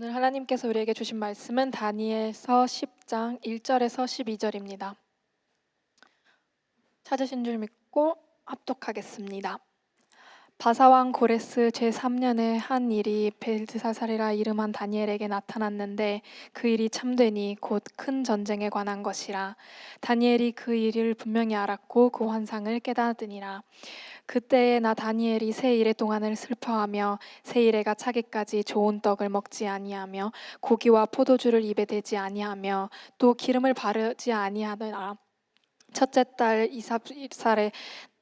오늘 하나님께서 우리에게 주신 말씀은 다니엘서 10장 1절에서 12절입니다. 찾으신 줄 믿고 합독하겠습니다. 바사왕 고레스 제3년에 한 일이 벨드사살이라 이름한 다니엘에게 나타났는데 그 일이 참되니 곧 큰 전쟁에 관한 것이라 다니엘이 그 일을 분명히 알았고 그 환상을 깨닫으니라 그때에 나 다니엘이 세 일의 동안을 슬퍼하며 세 일에가 차기까지 좋은 떡을 먹지 아니하며 고기와 포도주를 입에 대지 아니하며 또 기름을 바르지 아니하더라 첫째 딸 이삽살에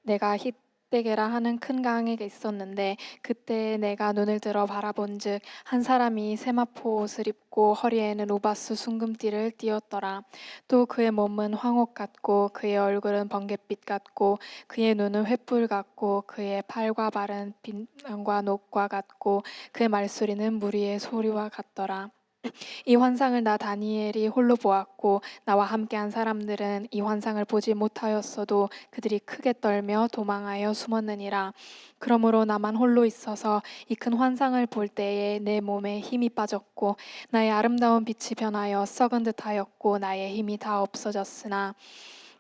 내가 히 데게라 하는 큰 강에게 있었는데 그때 내가 눈을 들어 바라본즉 한 사람이 세마포 옷을 입고 허리에는 우바스 순금띠를 띠었더라. 또 그의 몸은 황옥 같고 그의 얼굴은 번갯빛 같고 그의 눈은 횃불 같고 그의 팔과 발은 빛과 녹과 같고 그의 말소리는 무리의 소리와 같더라 이 환상을 나 다니엘이 홀로 보았고 나와 함께한 사람들은 이 환상을 보지 못하였어도 그들이 크게 떨며 도망하여 숨었느니라. 그러므로 나만 홀로 있어서 이 큰 환상을 볼 때에 내 몸에 힘이 빠졌고 나의 아름다운 빛이 변하여 썩은 듯하였고 나의 힘이 다 없어졌으나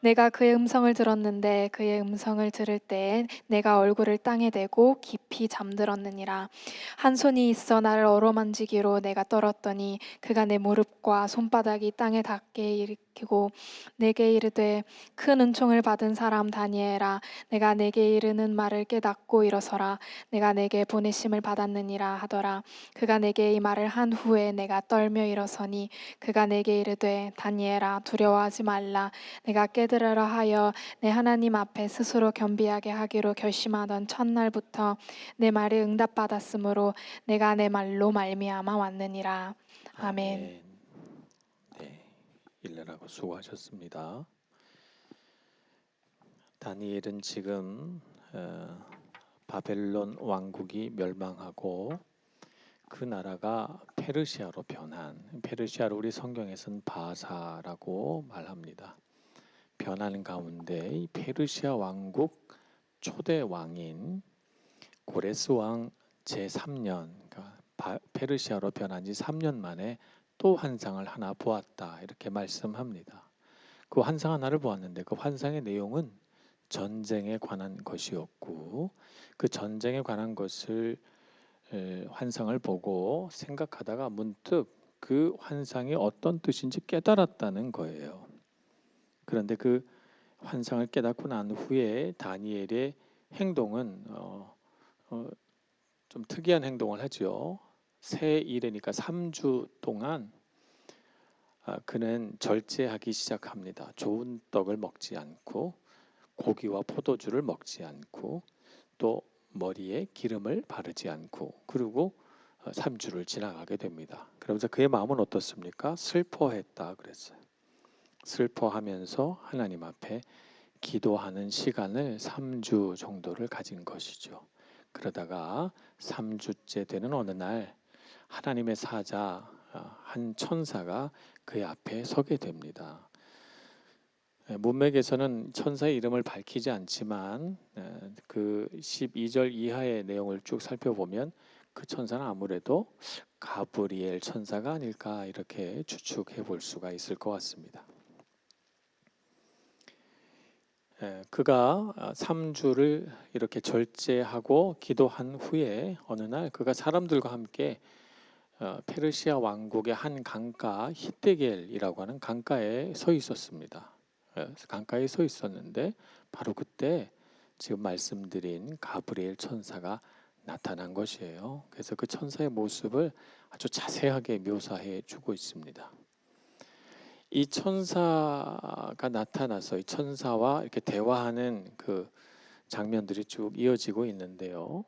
내가 그의 음성을 들었는데 그의 음성을 들을 때에 내가 얼굴을 땅에 대고 깊이 잠들었느니라. 한 손이 있어 나를 어루만지기로 내가 떨었더니 그가 내 무릎과 손바닥이 땅에 닿게 일으 키고 내게 이르되 큰 은총을 받은 사람 다니엘아 내가 내게 이르는 말을 깨닫고 일어서라. 내가 내게 보내심을 받았느니라 하더라. 그가 내게 이 말을 한 후에 내가 떨며 일어서니 그가 내게 이르되 다니엘아 두려워하지 말라. 내가 깨달으라 하여 내 하나님 앞에 스스로 겸비하게 하기로 결심하던 첫날부터 내 말이 응답받았으므로 내가 내 말로 말미암아 왔느니라. 아멘. 네, 일러라고 수고하셨습니다. 다니엘은 지금 어, 바벨론 왕국이 멸망하고 그 나라가 페르시아로 변한 페르시아를 우리 성경에서는 바사라고 말합니다. 변하는 가운데 이 페르시아 왕국 초대 왕인 고레스 왕 제3년 그러니까 바- 페르시아로 변한 지 3년 만에 또 환상을 하나 보았다 이렇게 말씀합니다. 그 환상 하나를 보았는데 그 환상의 내용은 전쟁에 관한 것이었고 그 전쟁에 관한 것을 에, 환상을 보고 생각하다가 문득 그 환상이 어떤 뜻인지 깨달았다는 거예요. 그런데 그 환상을 깨닫고 난 후에 다니엘의 행동은 어, 어, 좀 특이한 행동을 하죠. 새 일이니까 3주 동안 아, 그는 절제하기 시작합니다. 좋은 떡을 먹지 않고 고기와 포도주를 먹지 않고 또 머리에 기름을 바르지 않고 그리고 3주를 지나가게 됩니다. 그러면서 그의 마음은 어떻습니까? 슬퍼했다 그랬어요. 슬퍼하면서 하나님 앞에 기도하는 시간을 3주 정도를 가진 것이죠. 그러다가 3주째 되는 어느 날 하나님의 사자 아, 한 천사가 그의 앞에 서게 됩니다. 예, 문맥에서는 천사의 이름을 밝히지 않지만 에, 그 12절 이하의 내용을 쭉 살펴보면 그 천사는 아무래도 가브리엘 천사가 아닐까 이렇게 추측해 볼 수가 있을 것 같습니다. 에, 그가 3주를 이렇게 절제하고 기도한 후에 어느 날 그가 사람들과 함께 어, 페르시아 왕국의 한 강가 히데겔이라고 하는 강가에 서 있었습니다. 예, 강가에 서 있었는데 바로 그때 지금 말씀드린 가브리엘 천사가 나타난 것이에요. 그래서 그 천사의 모습을 아주 자세하게 묘사해 주고 있습니다. 이 천사가 나타나서 이 천사와 이렇게 대화하는 그 장면들이 쭉 이어지고 있는데요.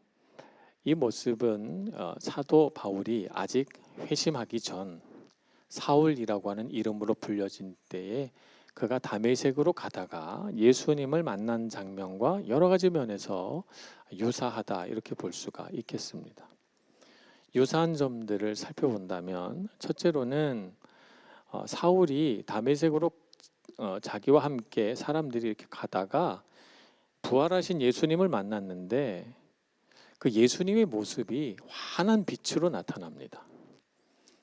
이 모습은 어, 사도 바울이 아직 회심하기 전 사울이라고 하는 이름으로 불려진 때에 그가 다메섹으로 가다가 예수님을 만난 장면과 여러 가지 면에서 유사하다 이렇게 볼 수가 있겠습니다. 유사한 점들을 살펴본다면 첫째로는 어, 사울이 다메섹으로 어, 자기와 함께 사람들이 이렇게 가다가 부활하신 예수님을 만났는데 그 예수님의 모습이 환한 빛으로 나타납니다.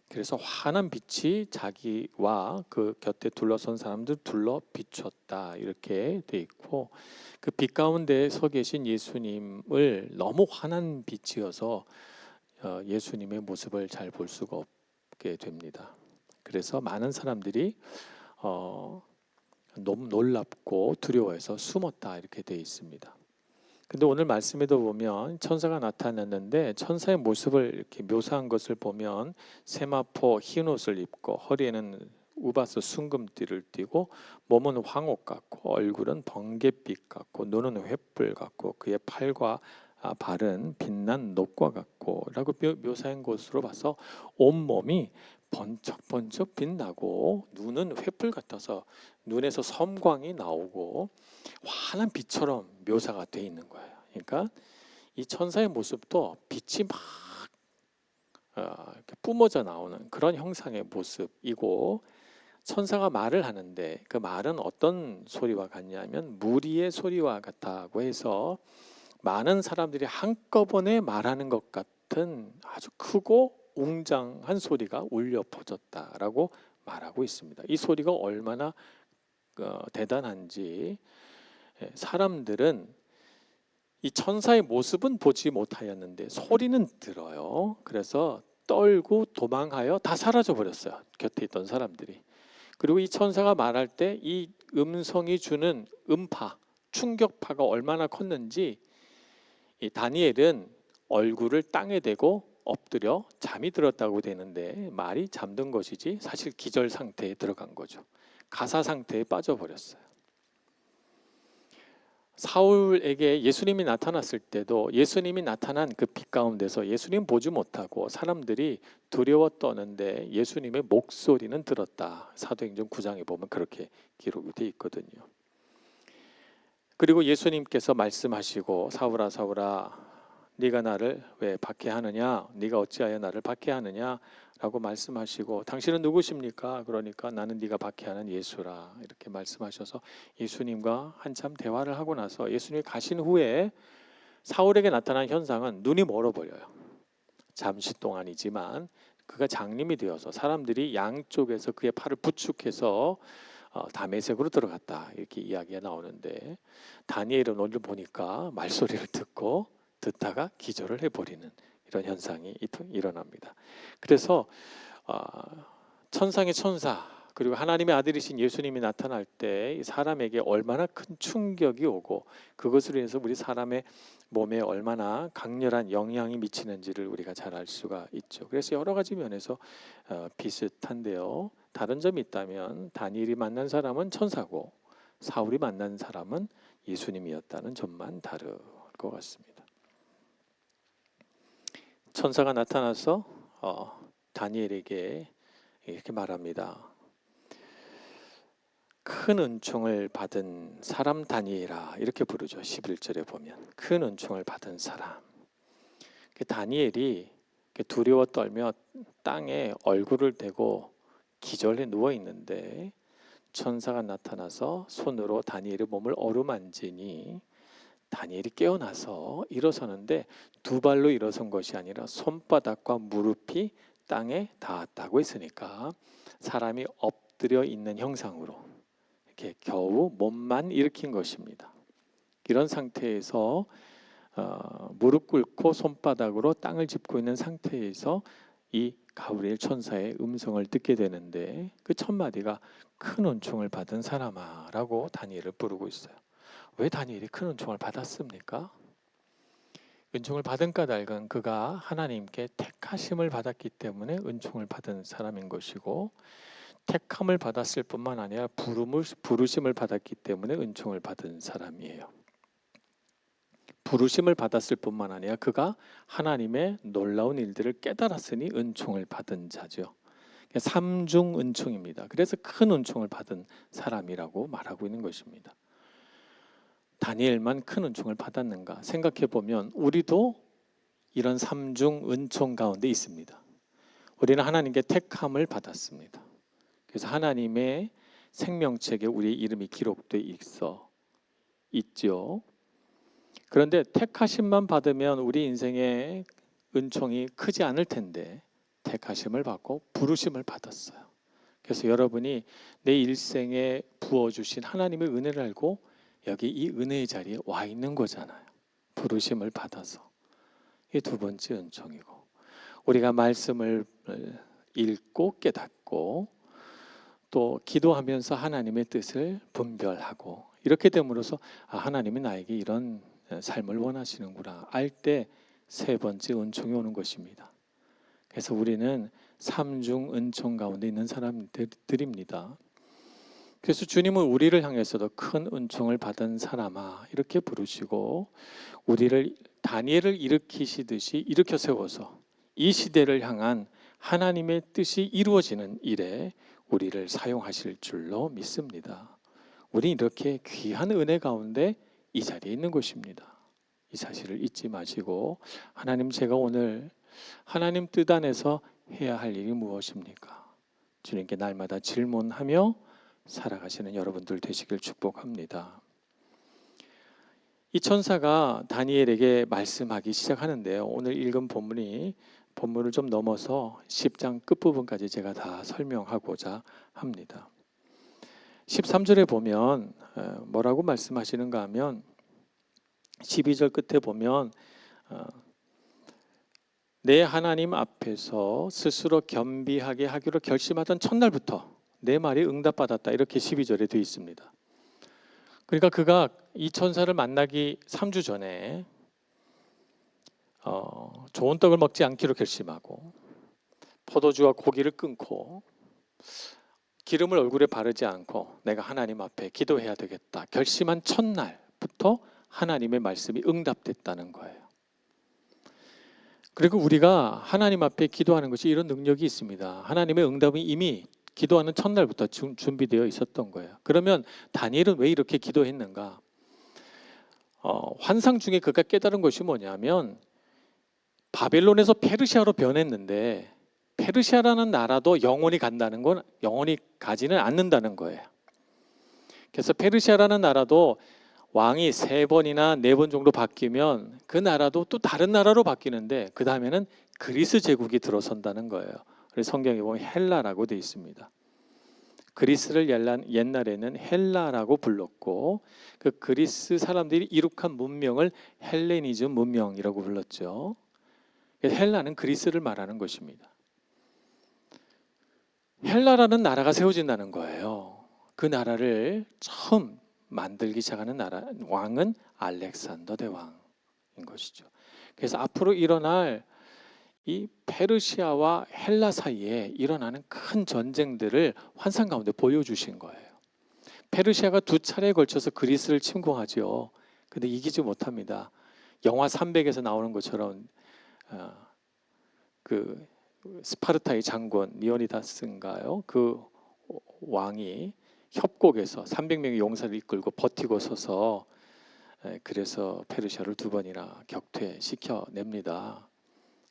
그래서 환한 빛이 자기와 그 곁에 둘러선 사람들 둘러 비췄다 이렇게 돼 있고 그 빛 가운데 서 계신 예수님을 너무 환한 빛이어서 어, 예수님의 모습을 잘 볼 수가 없게 됩니다. 그래서 많은 사람들이 어, 놀랍고 두려워해서 숨었다 이렇게 돼 있습니다. 근데 오늘 말씀에도 보면 천사가 나타났는데 천사의 모습을 이렇게 묘사한 것을 보면 세마포 흰 옷을 입고 허리에는 우바스 순금띠를 띠고 몸은 황옥 같고 얼굴은 번갯빛 같고 눈은 횃불 같고 그의 팔과 아, 발은 빛난 녹과 같고라고 묘- 묘사한 것으로 봐서 온 몸이 번쩍번쩍 빛나고 눈은 횃불 같아서 눈에서 섬광이 나오고 환한 빛처럼 묘사가 돼 있는 거예요. 그러니까 이 천사의 모습도 빛이 막 어, 뿜어져 나오는 그런 형상의 모습이고 천사가 말을 하는데 그 말은 어떤 소리와 같냐면 무리의 소리와 같다고 해서 많은 사람들이 한꺼번에 말하는 것 같은 아주 크고 웅장한 소리가 울려 퍼졌다라고 말하고 있습니다. 이 소리가 얼마나 어, 대단한지 예, 사람들은 이 천사의 모습은 보지 못하였는데 소리는 들어요. 그래서 떨고 도망하여 다 사라져 버렸어요. 곁에 있던 사람들이. 그리고 이 천사가 말할 때 이 음성이 주는 음파, 충격파가 얼마나 컸는지 이 다니엘은 얼굴을 땅에 대고 엎드려 잠이 들었다고 되는데 말이 잠든 것이지 사실 기절 상태에 들어간 거죠. 가사 상태에 빠져버렸어요. 사울에게 예수님이 나타났을 때도 예수님이 나타난 그 빛 가운데서 예수님 보지 못하고 사람들이 두려워 떠는데 예수님의 목소리는 들었다. 사도행전 9장에 보면 그렇게 기록이 돼 있거든요. 그리고 예수님께서 말씀하시고 사울아 사울아 네가 나를 왜 박해하느냐 네가 어찌하여 나를 박해하느냐 라고 말씀하시고 당신은 누구십니까? 그러니까 나는 네가 박해하는 예수라 이렇게 말씀하셔서 예수님과 한참 대화를 하고 나서 예수님이 가신 후에 사울에게 나타난 현상은 눈이 멀어버려요. 잠시 동안이지만 그가 장님이 되어서 사람들이 양쪽에서 그의 팔을 부축해서 어, 다메섹으로 들어갔다 이렇게 이야기가 나오는데 다니엘은 오늘 보니까 말소리를 듣고 듣다가 기절을 해버리는 이런 현상이 이- 일어납니다. 그래서 어, 천상의 천사 그리고 하나님의 아들이신 예수님이 나타날 때이 사람에게 얼마나 큰 충격이 오고 그것으로 인해서 우리 사람의 몸에 얼마나 강렬한 영향이 미치는지를 우리가 잘 알 수가 있죠. 그래서 여러 가지 면에서 어, 비슷한데요. 다른 점이 있다면 다니엘이 만난 사람은 천사고 사울이 만난 사람은 예수님이었다는 점만 다를 것 같습니다. 천사가 나타나서 어, 다니엘에게 이렇게 말합니다. 큰 은총을 받은 사람 다니엘아 이렇게 부르죠. 11절에 보면 큰 은총을 받은 사람. 그 다니엘이 두려워 떨며 땅에 얼굴을 대고 기절해 누워 있는데 천사가 나타나서 손으로 다니엘의 몸을 어루만지니 다니엘이 깨어나서 일어서는데 두 발로 일어선 것이 아니라 손바닥과 무릎이 땅에 닿았다고 했으니까 사람이 엎드려 있는 형상으로 이렇게 겨우 몸만 일으킨 것입니다. 이런 상태에서 어, 무릎 꿇고 손바닥으로 땅을 짚고 있는 상태에서 이 가브리엘 천사의 음성을 듣게 되는데 그 첫 마디가 큰 은총을 받은 사람아라고 다니엘을 부르고 있어요. 왜 다니엘이 큰 은총을 받았습니까? 은총을 받은 까닭은 그가 하나님께 택하심을 받았기 때문에 은총을 받은 사람인 것이고 택함을 받았을 뿐만 아니라 부름을 부르심을 받았기 때문에 은총을 받은 사람이에요. 부르심을 받았을 뿐만 아니라 그가 하나님의 놀라운 일들을 깨달았으니 은총을 받은 자죠. 삼중 은총입니다. 그래서 큰 은총을 받은 사람이라고 말하고 있는 것입니다. 다니엘만 큰 은총을 받았는가 생각해 보면 우리도 이런 삼중 은총 가운데 있습니다. 우리는 하나님께 택함을 받았습니다. 그래서 하나님의 생명책에 우리 이름이 기록돼 있어 있죠. 그런데 택하심만 받으면 우리 인생의 은총이 크지 않을 텐데 택하심을 받고 부르심을 받았어요. 그래서 여러분이 내 일생에 부어 주신 하나님의 은혜를 알고 여기 이 은혜의 자리에 와 있는 거잖아요. 부르심을 받아서. 이게 두 번째 은총이고 우리가 말씀을 읽고 깨닫고 또 기도하면서 하나님의 뜻을 분별하고 이렇게 됨으로써 아, 하나님이 나에게 이런 삶을 원하시는구나 알 때 세 번째 은총이 오는 것입니다. 그래서 우리는 삼중 은총 가운데 있는 사람들입니다. 그래서 주님은 우리를 향해서도 큰 은총을 받은 사람아 이렇게 부르시고 우리를 다니엘을 일으키시듯이 일으켜 세워서 이 시대를 향한 하나님의 뜻이 이루어지는 일에 우리를 사용하실 줄로 믿습니다. 우리 이렇게 귀한 은혜 가운데 이 자리에 있는 것입니다. 이 사실을 잊지 마시고 하나님 제가 오늘 하나님 뜻 안에서 해야 할 일이 무엇입니까? 주님께 날마다 질문하며 살아가시는 여러분들 되시길 축복합니다. 이 천사가 다니엘에게 말씀하기 시작하는데요. 오늘 읽은 본문이 본문을 좀 넘어서 10장 끝부분까지 제가 다 설명하고자 합니다. 13절에 보면 어, 뭐라고 말씀하시는가 하면 12절 끝에 보면 어, 내 하나님 앞에서 스스로 겸비하게 하기로 결심하던 첫날부터 내 말이 응답받았다 이렇게 12절에 되어 있습니다. 그러니까 그가 이 천사를 만나기 3주 전에 어, 좋은 떡을 먹지 않기로 결심하고 포도주와 고기를 끊고 기름을 얼굴에 바르지 않고 내가 하나님 앞에 기도해야 되겠다 결심한 첫날부터 하나님의 말씀이 응답됐다는 거예요. 그리고 우리가 하나님 앞에 기도하는 것이 이런 능력이 있습니다. 하나님의 응답은 이미 기도하는 첫날부터 준- 준비되어 있었던 거예요. 그러면 다니엘은 왜 이렇게 기도했는가? 어, 환상 중에 그가 깨달은 것이 뭐냐면 바벨론에서 페르시아로 변했는데 페르시아라는 나라도 영원히 간다는 건 영원히 가지는 않는다는 거예요. 그래서 페르시아라는 나라도 왕이 세 번이나 네 번 정도 바뀌면 그 나라도 또 다른 나라로 바뀌는데 그 다음에는 그리스 제국이 들어선다는 거예요. 그래서 성경에 보면 헬라라고 되어 있습니다. 그리스를 옛날- 옛날에는 헬라라고 불렀고 그 그리스 사람들이 이룩한 문명을 헬레니즘 문명이라고 불렀죠. 헬라는 그리스를 말하는 것입니다. 헬라라는 나라가 세워진다는 거예요. 그 나라를 처음 만들기 시작하는 나라 왕은 알렉산더 대왕인 것이죠. 그래서 앞으로 일어날 이 페르시아와 헬라 사이에 일어나는 큰 전쟁들을 환상 가운데 보여주신 거예요. 페르시아가 두 차례에 걸쳐서 그리스를 침공하죠. 근데 이기지 못합니다. 영화 300에서 나오는 것처럼 어, 그 스파르타의 장군 니오니다스인가요? 그 왕이 협곡에서 300명의 용사를 이끌고 버티고 서서 에, 그래서 페르시아를 두 번이나 격퇴시켜 냅니다.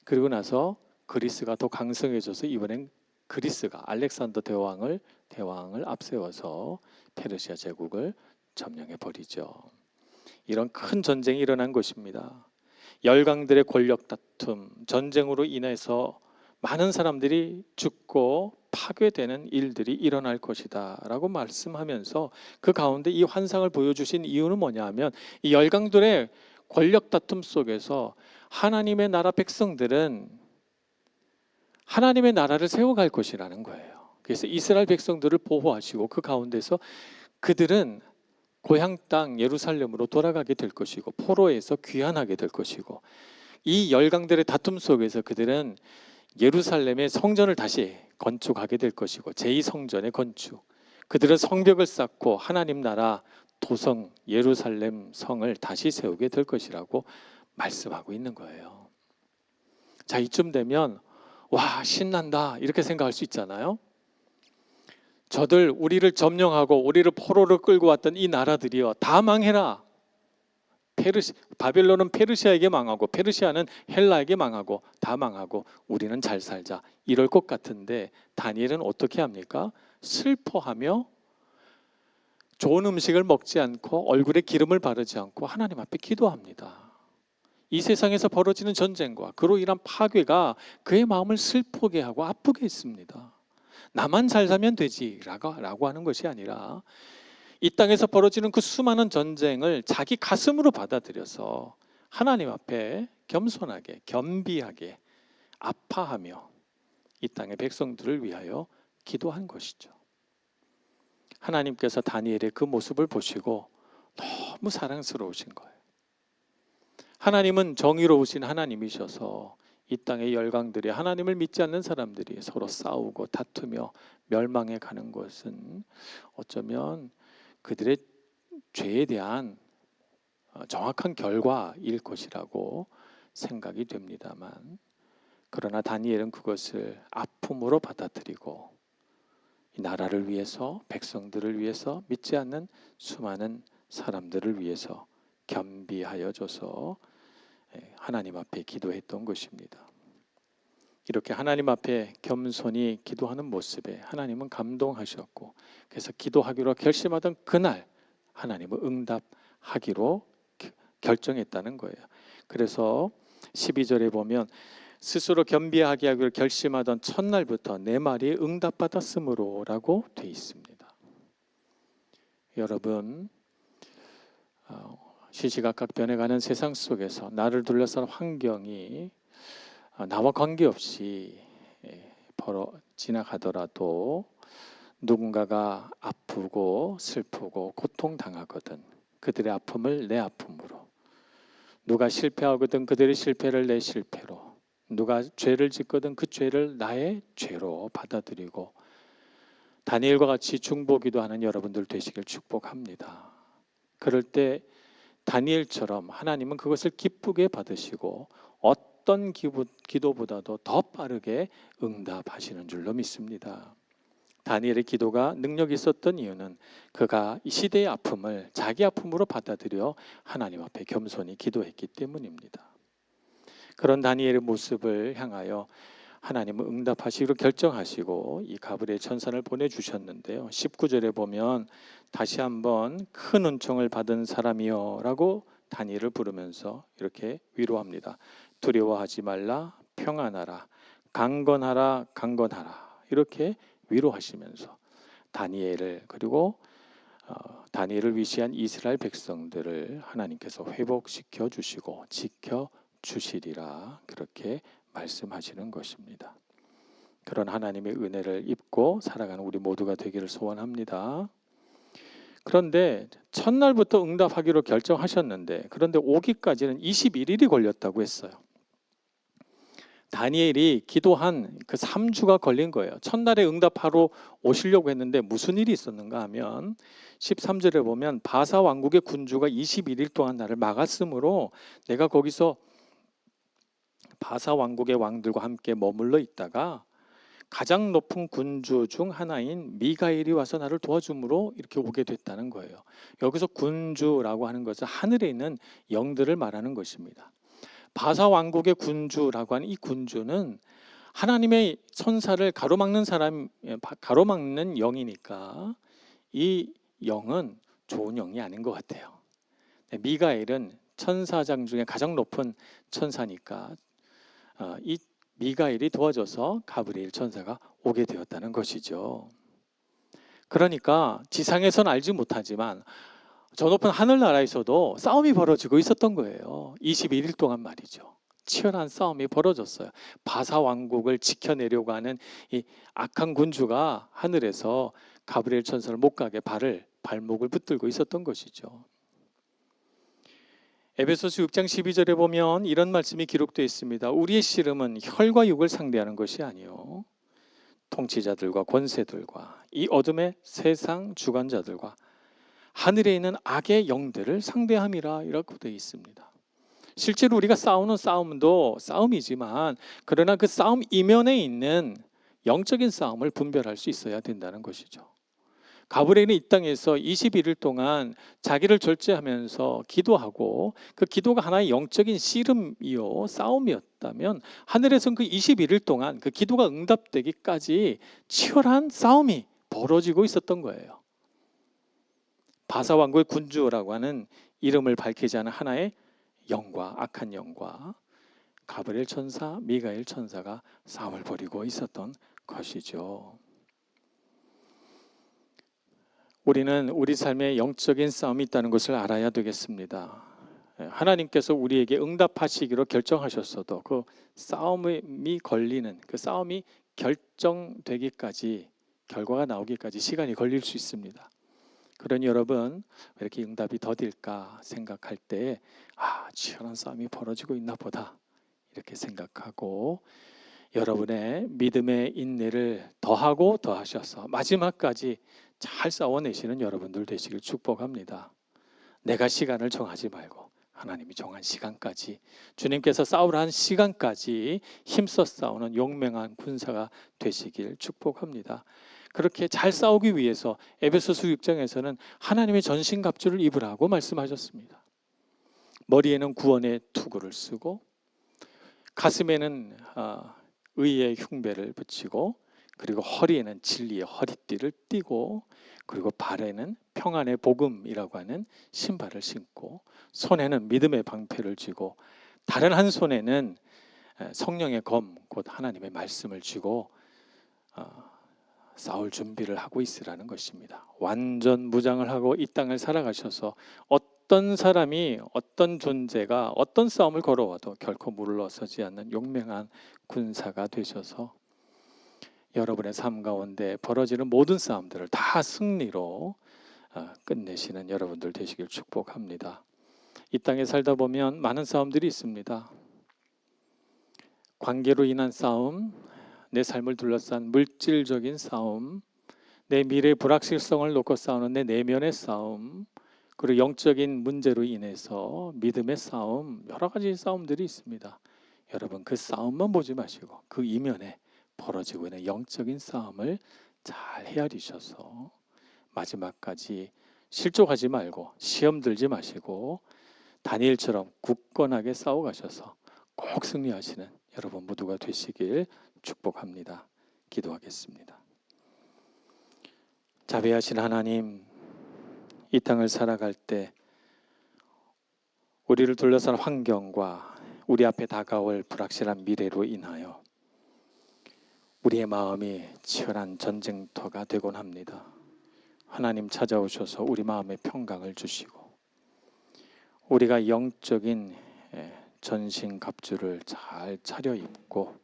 그리고 나서 그리스가 더 강성해져서 이번엔 그리스가 알렉산더 대왕을 대왕을 앞세워서 페르시아 제국을 점령해 버리죠. 이런 큰 전쟁이 일어난 것입니다. 열강들의 권력 다툼, 전쟁으로 인해서 많은 사람들이 죽고 파괴되는 일들이 일어날 것이다라고 말씀하면서 그 가운데 이 환상을 보여주신 이유는 뭐냐하면 이 열강들의 권력 다툼 속에서 하나님의 나라 백성들은 하나님의 나라를 세워갈 것이라는 거예요. 그래서 이스라엘 백성들을 보호하시고 그 가운데서 그들은 고향 땅 예루살렘으로 돌아가게 될 것이고 포로에서 귀환하게 될 것이고 이 열강들의 다툼 속에서 그들은 예루살렘의 성전을 다시 건축하게 될 것이고 제2성전의 건축 그들은 성벽을 쌓고 하나님 나라 도성 예루살렘 성을 다시 세우게 될 것이라고 말씀하고 있는 거예요. 자, 이쯤 되면 와, 신난다. 이렇게 생각할 수 있잖아요. 저들 우리를 점령하고 우리를 포로로 끌고 왔던 이 나라들이요. 다 망해라. 페르시 바벨론은 페르시아에게 망하고 페르시아는 헬라에게 망하고 다 망하고 우리는 잘 살자. 이럴 것 같은데 다니엘은 어떻게 합니까? 슬퍼하며 좋은 음식을 먹지 않고 얼굴에 기름을 바르지 않고 하나님 앞에 기도합니다. 이 세상에서 벌어지는 전쟁과 그로 인한 파괴가 그의 마음을 슬프게 하고 아프게 했습니다. 나만 잘 살면 되지라고 라고 하는 것이 아니라 이 땅에서 벌어지는 그 수많은 전쟁을 자기 가슴으로 받아들여서 하나님 앞에 겸손하게 겸비하게 아파하며 이 땅의 백성들을 위하여 기도한 것이죠. 하나님께서 다니엘의 그 모습을 보시고 너무 사랑스러우신 거예요. 하나님은 정의로우신 하나님이셔서 이 땅의 열강들이 하나님을 믿지 않는 사람들이 서로 싸우고 다투며 멸망해 가는 것은 어쩌면 그들의 죄에 대한 어, 정확한 결과일 것이라고 생각이 됩니다만 그러나 다니엘은 그것을 아픔으로 받아들이고 이 나라를 위해서 백성들을 위해서 믿지 않는 수많은 사람들을 위해서 겸비하여 줘서 예, 하나님 앞에 기도했던 것입니다. 이렇게 하나님 앞에 겸손히 기도하는 모습에 하나님은 감동하셨고 그래서 기도하기로 결심하던 그날 하나님은 응답하기로 겨- 결정했다는 거예요. 그래서 12절에 보면 스스로 겸비하게 하기로 결심하던 첫날부터 내 말이 응답받았으므로라고 돼 있습니다. 여러분 어, 시시각각 변해가는 세상 속에서 나를 둘러싼 환경이 어, 나와 관계없이 예, 벌어 지나가더라도 누군가가 아프고 슬프고 고통당하거든 그들의 아픔을 내 아픔으로 누가 실패하거든 그들의 실패를 내 실패로 누가 죄를 짓거든 그 죄를 나의 죄로 받아들이고 다니엘과 같이 중보기도 하는 여러분들 되시길 축복합니다. 그럴 때 다니엘처럼 하나님은 그것을 기쁘게 받으시고 어떤 기부, 기도보다도 더 빠르게 응답하시는 줄로 믿습니다. 다니엘의 기도가 능력 있었던 이유는 그가 이 시대의 아픔을 자기 아픔으로 받아들여 하나님 앞에 겸손히 기도했기 때문입니다. 그런 다니엘의 모습을 향하여 하나님은 응답하시기로 결정하시고 이 가브리엘 천사를 보내 주셨는데요. 19절에 보면 다시 한번 큰 은총을 받은 사람이여라고 다니엘을 부르면서 이렇게 위로합니다. 두려워하지 말라 평안하라 강건하라 강건하라 이렇게 위로하시면서 다니엘을 그리고 어, 다니엘을 위시한 이스라엘 백성들을 하나님께서 회복시켜 주시고 지켜 주시리라 그렇게 말씀하시는 것입니다. 그런 하나님의 은혜를 입고 살아가는 우리 모두가 되기를 소원합니다. 그런데 첫날부터 응답하기로 결정하셨는데 그런데 오기까지는 21일이 걸렸다고 했어요. 다니엘이 기도한 그 3주가 걸린 거예요. 첫날에 응답하러 오시려고 했는데 무슨 일이 있었는가 하면 13절에 보면 바사 왕국의 군주가 21일 동안 나를 막았으므로 내가 거기서 바사 왕국의 왕들과 함께 머물러 있다가 가장 높은 군주 중 하나인 미가엘이 와서 나를 도와줌으로 이렇게 오게 됐다는 거예요. 여기서 군주라고 하는 것은 하늘에 있는 영들을 말하는 것입니다. 바사 왕국의 군주라고 하는 이 군주는 하나님의 천사를 가로막는 사람 예, 바- 가로막는 영이니까 이 영은 좋은 영이 아닌 것 같아요. 네, 미가엘은 천사장 중에 가장 높은 천사니까 어, 이 미가엘이 도와줘서 가브리엘 천사가 오게 되었다는 것이죠. 그러니까 지상에선 알지 못하지만 저 높은 하늘나라에서도 싸움이 벌어지고 있었던 거예요. 21일 동안 말이죠. 치열한 싸움이 벌어졌어요. 바사 왕국을 지켜내려고 하는 이 악한 군주가 하늘에서 가브리엘 천사를 못 가게 발을 발목을 붙들고 있었던 것이죠. 에베소서 6장 12절에 보면 이런 말씀이 기록되어 있습니다. 우리의 씨름은 혈과 육을 상대하는 것이 아니요 통치자들과 권세들과 이 어둠의 세상 주관자들과 하늘에 있는 악의 영들을 상대함이라 이라고 되어 있습니다. 실제로 우리가 싸우는 싸움도 싸움이지만 그러나 그 싸움 이면에 있는 영적인 싸움을 분별할 수 있어야 된다는 것이죠. 가브리엘은 이 땅에서 21일 동안 자기를 절제하면서 기도하고 그 기도가 하나의 영적인 씨름이요 싸움이었다면 하늘에선 그 21일 동안 그 기도가 응답되기까지 치열한 싸움이 벌어지고 있었던 거예요. 바사 왕국의 군주라고 하는 이름을 밝히지 않은 하나의 영과 악한 영과 가브리엘 천사, 미가엘 천사가 싸움을 벌이고 있었던 것이죠. 우리는 우리 삶에 영적인 싸움이 있다는 것을 알아야 되겠습니다. 예, 하나님께서 우리에게 응답하시기로 결정하셨어도 그 싸움이 걸리는 그 싸움이 결정되기까지 결과가 나오기까지 시간이 걸릴 수 있습니다. 그러니 여러분 왜 이렇게 응답이 더딜까 생각할 때 아, 치열한 싸움이 벌어지고 있나 보다 이렇게 생각하고 여러분의 믿음의 인내를 더하고 더하셔서 마지막까지 잘 싸워내시는 여러분들 되시길 축복합니다. 내가 시간을 정하지 말고 하나님이 정한 시간까지 주님께서 싸우라 한 시간까지 힘써 싸우는 용맹한 군사가 되시길 축복합니다. 그렇게 잘 싸우기 위해서 에베소서 6장에서는 하나님의 전신갑주를 입으라고 말씀하셨습니다. 머리에는 구원의 투구를 쓰고 가슴에는 아, 의의 흉배를 붙이고 그리고 허리에는 진리의 허리띠를 띠고 그리고 발에는 평안의 복음이라고 하는 신발을 신고 손에는 믿음의 방패를 쥐고 다른 한 손에는 에, 성령의 검, 곧 하나님의 말씀을 쥐고 어, 싸울 준비를 하고 있으라는 것입니다. 완전 무장을 하고 이 땅을 살아가셔서 어떤 사람이 어떤 존재가 어떤 싸움을 걸어와도 결코 물러서지 않는 용맹한 군사가 되셔서 여러분의 삶 가운데 벌어지는 모든 싸움들을 다 승리로 어, 끝내시는 여러분들 되시길 축복합니다. 이 땅에 살다 보면 많은 싸움들이 있습니다. 관계로 인한 싸움, 내 삶을 둘러싼 물질적인 싸움, 내 미래 불확실성을 놓고 싸우는 내 내면의 싸움, 그리고 영적인 문제로 인해서 믿음의 싸움, 여러 가지 싸움들이 있습니다. 여러분 그 싸움만 보지 마시고 그 이면에 벌어지고 있는 영적인 싸움을 잘 헤아리셔서 마지막까지 실족하지 말고 시험 들지 마시고 다니엘처럼 굳건하게 싸워가셔서 꼭 승리하시는 여러분 모두가 되시길 축복합니다. 기도하겠습니다. 자비하신 하나님, 이 땅을 살아갈 때 우리를 둘러싼 환경과 우리 앞에 다가올 불확실한 미래로 인하여 우리의 마음이 치열한 전쟁터가 되곤 합니다. 하나님 찾아오셔서 우리 마음에 평강을 주시고 우리가 영적인 예, 전신 갑주를 잘 차려입고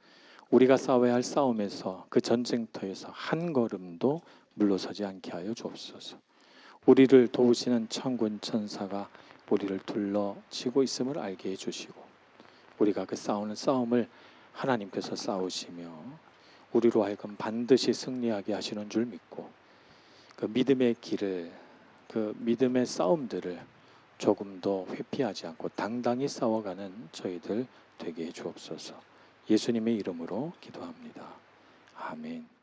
우리가 싸워야 할 싸움에서 그 전쟁터에서 한 걸음도 물러서지 않게 하여 주옵소서. 우리를 도우시는 천군 천사가 우리를 둘러치고 있음을 알게 해 주시고 우리가 그 싸우는 싸움을 하나님께서 싸우시며 우리로 하여금 반드시 승리하게 하시는 줄 믿고 그 믿음의 길을 그 믿음의 싸움들을 조금도 회피하지 않고 당당히 싸워가는 저희들 되게 해 주옵소서. 예수님의 이름으로 기도합니다. 아멘.